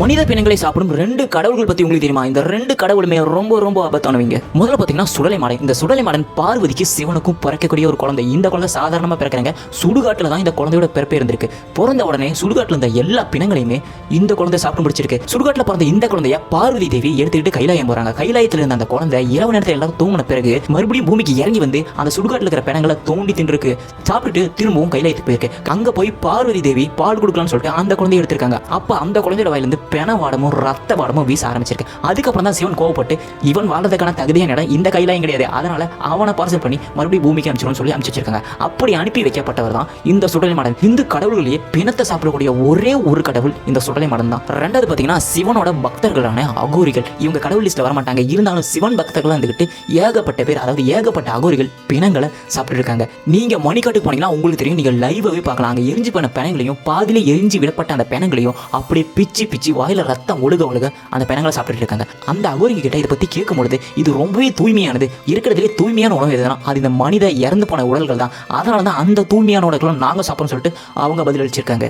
மனித பிணங்களை சாப்பிடும் ரெண்டு கடவுள்கள் பத்தி உங்களுக்கு தெரியுமா? இந்த ரெண்டு கடவுளுமே ரொம்ப ரொம்ப ஆபத்தானவங்க. முதல்ல பாத்தீங்கன்னா சுடலை மாடன் இந்த சுடலை மாடன் பார்வதிக்கு சிவனுக்கும் பிறக்கக்கூடிய ஒரு குழந்தை. இந்த குழந்தை சாதாரணமா பிறக்கிறாங்க சுடுகாட்டுல தான் இந்த குழந்தையோட பிறப்பே இருந்திருக்கு. பிறந்த உடனே சுடுகாட்டுல இருந்த எல்லா பிணங்களையுமே இந்த குழந்தை சாப்பிட்டு முடிச்சிருக்கு. சுடுகாட்டுல பிறந்த இந்த குழந்தைய பார்வதி தேவி எடுத்துக்கிட்டு கைலாயம் போறாங்க. கைலாயத்துல இருந்த அந்த குழந்தை இரவு நேரத்தில் எல்லாரும் தூங்கின பிறகு மறுபடியும் பூமிக்கு இறங்கி வந்து அந்த சுடுகாட்டுல இருக்கிற பிணங்களை தோண்டி தின்றுருக்கு. சாப்பிட்டுட்டு திரும்பவும் கைலாயத்துக்கு போயிருக்கு. அங்க போய் பார்வதி தேவி பால் கொடுக்கலாம்னு சொல்லிட்டு அந்த குழந்தைய எடுத்திருக்காங்க. அப்ப அந்த குழந்தையோட வாயிலிருந்து பெண வாடமும் ரத்த வாடமும் வீச ஆரம்பிச்சிருக்கு. அதுக்கப்புறம் தான் சிவன் கோவப்பட்டு இவன் வாழ்றதுக்கான தகுதியான இடம் இந்த கையிலையும் கிடையாது. அதனால அவனை பார்சல் பண்ணி மறுபடியும் பூமிக்கு அனுப்பிச்சிடும் சொல்லி அனுப்பிச்சு வச்சிருக்காங்க. அப்படி அனுப்பி வைக்கப்பட்டவர் தான் இந்த சுடலை மாடன். இந்து கடவுள்களையே பிணத்தை சாப்பிடக்கூடிய ஒரே ஒரு கடவுள் இந்த சுடலை மாடன் தான். ரெண்டாவது பார்த்தீங்கன்னா சிவனோட பக்தர்களான அகோரிகள். இவங்க கடவுள் லிஸ்ட்ல வர மாட்டாங்க இருந்தாலும் சிவன் பக்தர்களாக இருந்துகிட்டு ஏகப்பட்ட பேர் அதாவது ஏகப்பட்ட அகோரிகள் பிணங்களை சாப்பிட்டு இருக்காங்க நீங்க மணிக்காட்டுக்கு போனீங்கன்னா உங்களுக்கு தெரியும். நீங்க லைவாகவே பார்க்கலாம். அங்கே எரிஞ்சு போன பிணங்களையும் பாதியில எரிஞ்சு விடப்பட்ட அந்த பிணங்களையும் அப்படியே பிச்சு பிச்சு வாயில ரத்தம் ஒழுக ஒழுக அந்த பிணங்களை சாப்பிட்டுட்டு இருக்காங்க. அந்த அகோரிக்கு கிட்ட இதை பத்தி கேட்கும் பொழுது இது ரொம்பவே தூய்மையானது. இருக்கிறதுலே தூய்மையான உணவு எதுனா அது இந்த மனித இறந்து போன உடல்கள் தான் அதனால தான் அந்த தூய்மையான உணவுகளும் நாங்க சாப்பிடணும்னு சொல்லிட்டு அவங்க பதிலளிச்சிருக்காங்க.